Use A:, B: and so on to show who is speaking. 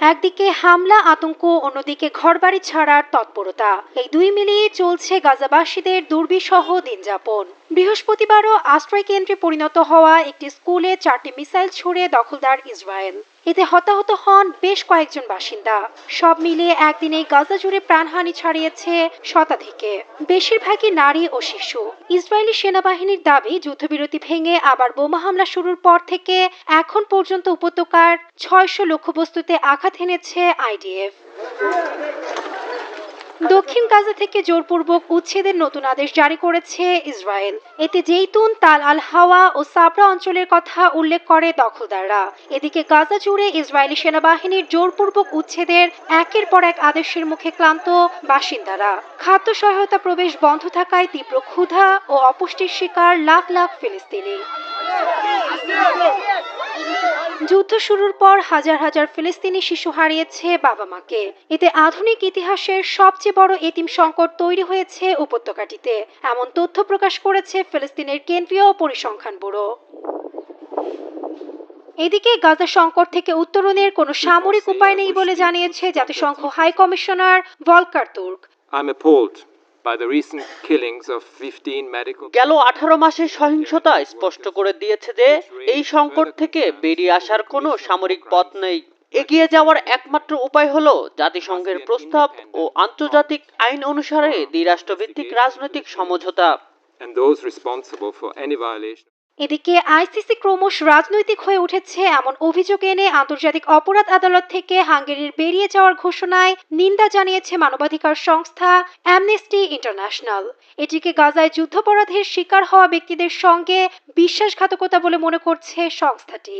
A: একদিকে হামলা আতঙ্ক অন্যদিকে ঘরবাড়ি ছাড়ার তৎপরতা। এই দুই মিলিয়ে চলছে গাজাবাসীদের দুর্বিসহ দিনযাপন। বৃহস্পতিবারও আশ্রয় কেন্দ্রে পরিণত হওয়া একটি স্কুলে চারটি মিসাইল ছুড়ে দখলদার ইসরায়েল। এতে হতাহত হন বেশ কয়েকজন বাসিন্দা। সব মিলিয়ে একদিনে গাজা জুড়ে প্রাণহানি ছাড়িয়েছে শতাধিকে। বেশিরভাগই নারী ও শিশু। ইসরায়েলি সেনাবাহিনীর দাবি, যুদ্ধবিরতি ভেঙে আবার বোমা হামলা শুরুর পর থেকে এখন পর্যন্ত উপত্যকার ছয়শো লক্ষ্যবস্তুতে আঘাত এনেছে আইডিএফ। দক্ষিণ গাজা থেকে জোরপূর্বক উচ্ছেদের নতুন আদেশ জারি করেছে ইসরায়েল। এতে জেইতুন, তাল আল হাওয়া ও সাবরা অঞ্চলের কথা উল্লেখ করে দখলদাররা। এদিকে গাজা জুড়ে ইসরায়েলি সেনাবাহিনীর জোরপূর্বক উচ্ছেদের একের পর এক আদেশের মুখে ক্লান্ত বাসিন্দারা। খাদ্য সহায়তা প্রবেশ বন্ধ থাকায় তীব্র ক্ষুধা ও অপুষ্টির শিকার লাখ লাখ ফিলিস্তিনি। যুদ্ধ শুরুর পর হাজার হাজার ফিলিস্তিনি শিশু হারিয়েছে বাবা মাকে। এতে আধুনিক ইতিহাসের সবচেয়ে বড় এতিম সংকট তৈরি হয়েছে উপত্যকাটিতে, এমন তথ্য প্রকাশ করেছে ফিলিস্তিনের কেন্দ্রীয় পরিসংখ্যান ব্যুরো। এদিকে গাজা সংকট থেকে উত্তরণের কোনো সামরিক উপায় নেই বলে জানিয়েছে জাতিসংঘ high commissioner Volker Turk.
B: I'm appalled. By the recent killings of 15 medical
C: গেল আঠারো মাসের সহিংসতা স্পষ্ট করে দিয়েছে যে এই সংকট থেকে বেরিয়ে আসার কোনো সামরিক পথ নেই এগিয়ে যাওয়ার একমাত্র উপায় হলো জাতিসংঘের প্রস্তাব ও আন্তর্জাতিক আইন অনুসারে দ্বিরাষ্ট্রভিত্তিক রাজনৈতিক সমঝোতা
B: and those responsible for any violation.
A: এদিকে আইসিসি ক্রমশ রাজনৈতিক হয়ে উঠেছে এমন অভিযোগ এনে আন্তর্জাতিক অপরাধ আদালত থেকে হাঙ্গেরির বেরিয়ে যাওয়ার ঘোষণায় নিন্দা জানিয়েছে মানবাধিকার সংস্থা অ্যামনেস্টি ইন্টারন্যাশনাল এটিকে গাজায় যুদ্ধাপরাধের শিকার হওয়া ব্যক্তিদের সঙ্গে বিশ্বাসঘাতকতা বলে মনে করছে সংস্থাটি।